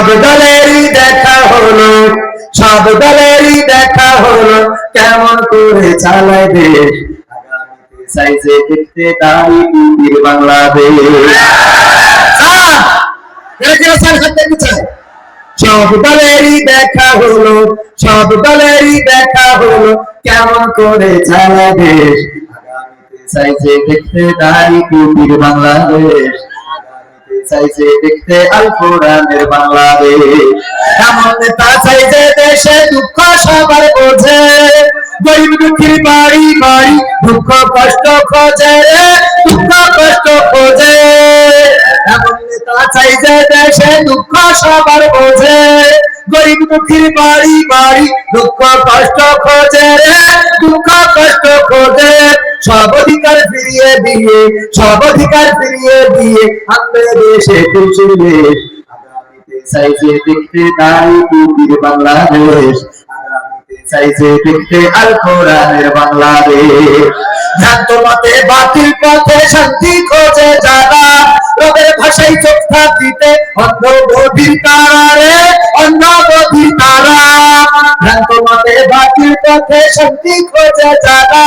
সব দলেরই দেখা হলো, সব দলেরই দেখা হলো, কেমন করে চালায় দেশ? সাইজে দেখতে দাঁড়ি টুপির বাংলাদেশ? সব দলেরই দেখা হলো, সব দলেরই দেখা হলো, কেমন করে চালায় দেশ? সাইজে দেখতে দাঁড়ি টুপির বাংলাদেশ। চাইছে দেখতে আল কোরআনের বাংলাদেশ। এমন নেতা চাইছে দেশে দুঃখ সবার বোঝে। গরিব দুঃখীর বাড়ি বাড়ি দুঃখ কষ্ট খোঁজে দুঃখ কষ্ট খোঁজে। এমন নেতা চাইছে দেশে দুঃখ সবার বোঝে। গরিব দুঃখীর বাড়ি বাড়ি দুঃখ কষ্ট খোঁজে দুঃখ কষ্ট খোঁজে। সব অধিকার ফিরিয়ে দিয়ে, সব অধিকার ফিরিয়ে দিয়ে আনবে দেশে আগামীতে চাইছে দেখতে তাই টুপির বাংলাদেশ। চাইছে দেখতে আল কোরআনের বাংলাদেশ। ভ্রান্ত মতে বাতিল পথে শান্তি খোঁজে যারা, রবের ভাষায় চোখ থাকিতে অন্ধ বধির তারা রে অন্ধ বধির তারা। ভ্রান্ত মতে বাতিল পথে শান্তি খোঁজে যারা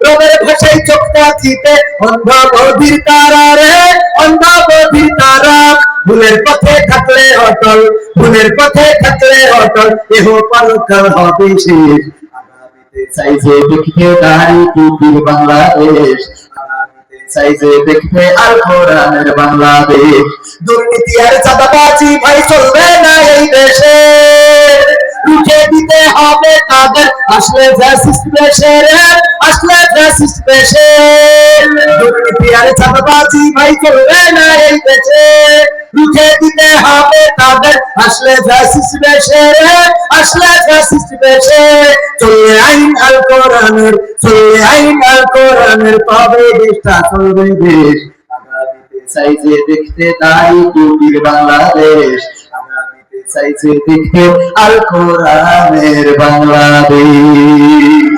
রবের ভাষায় চোখ থাকিতে অন্ধ বধির তারা রে অন্ধ বধির তারা। ভুলের পথে থাকলে অটল, ভুলের পথে থাকলে অটল, এহ পরকাল হবে শেষ। চাইছে দেখতে দাঁড়ি টুপির বাংলাদেশ। চাইছে দেখতে আল কোরআনের বাংলাদেশ। দুর্নীতি আর চাঁদাবাজি ভাই চলবে না এই দেশে। তাদের আসলে ফ্যাসিস্ট দেশে রে আসলে ফ্যাসিস্ট দেশে দুর্নীতি আর চাঁদাবাজি ভাই চলবে না এই দিতে হবে তাদের আসলে আসলে চললে আইন আল কোরআনের আইন আল কোরআনের দেশটা চলবে দেশ। আগামীতে চাইছে দেখতে তাই বাংলাদেশ। চাইছে দেখতে আল কোরআনের বাংলাদেশ।